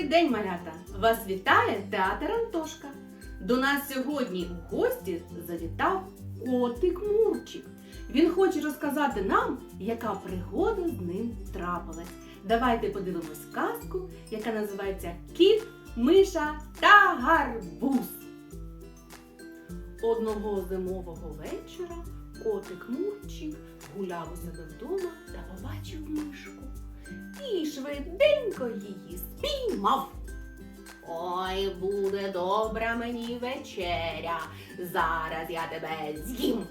Добрий день, малята! Вас вітає театр Антошка. До нас сьогодні у гості завітав котик Мурчик. Він хоче розказати нам, яка пригода з ним трапилась. Давайте подивимось казку, яка називається Кіт, Миша та Гарбуз. Одного зимового вечора котик Мурчик гуляв у себе вдома та побачив мишку і швиденько її спіймав. Ой, буде добра мені вечеря. Зараз я тебе з'їм.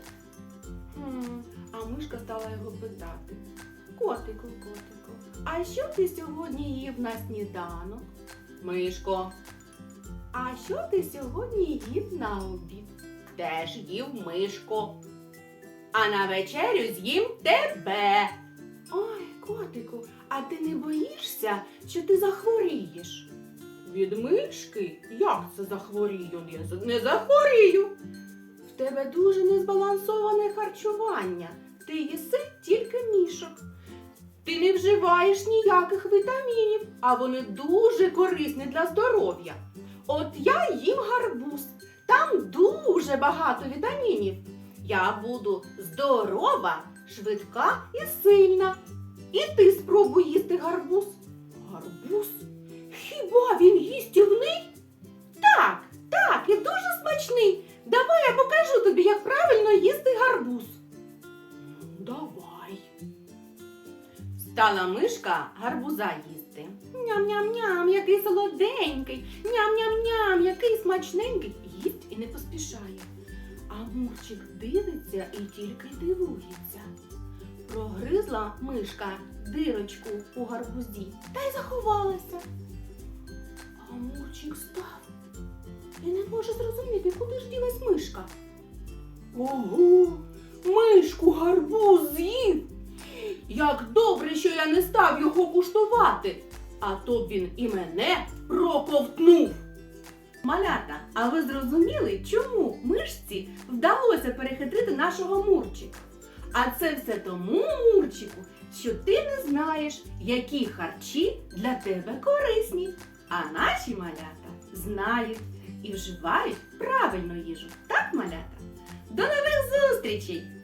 Хм, а мишка стала його питати. Котику, котику, а що ти сьогодні їв на сніданок? Мишко. А що ти сьогодні їв на обід? Теж їв мишко. А на вечерю з'їм тебе. Ой, котику, а ти не боїшся, що ти захворієш? Від мишки? Як це захворію? Я не захворію. В тебе дуже незбалансоване харчування. Ти їси тільки мішок. Ти не вживаєш ніяких вітамінів, а вони дуже корисні для здоров'я. От я їм гарбуз. Там дуже багато вітамінів. Я буду здорова, швидка і сильна. Гарбуз. Гарбуз? Хіба він їстівний? Так, так, і дуже смачний. Давай я покажу тобі, як правильно їсти гарбуз. Давай. Стала мишка гарбуза їсти. Ням-ням-ням, який солоденький, ням-ням-ням, який смачненький. Їсть і не поспішає. А Мурчик дивиться і тільки дивується. Прогризла мишка дирочку у гарбузі та й заховалася. А Мурчик став і не може зрозуміти, куди ж ділась мишка. Ого, мишку гарбуз з'їв. Як добре, що я не став його куштувати, а то б він і мене проковтнув. Малята, а ви зрозуміли, чому мишці вдалося перехитрити нашого Мурчика? А це все тому, Мурчику, що ти не знаєш, які харчі для тебе корисні. А наші малята знають і вживають правильну їжу. Так, малята? До нових зустрічей!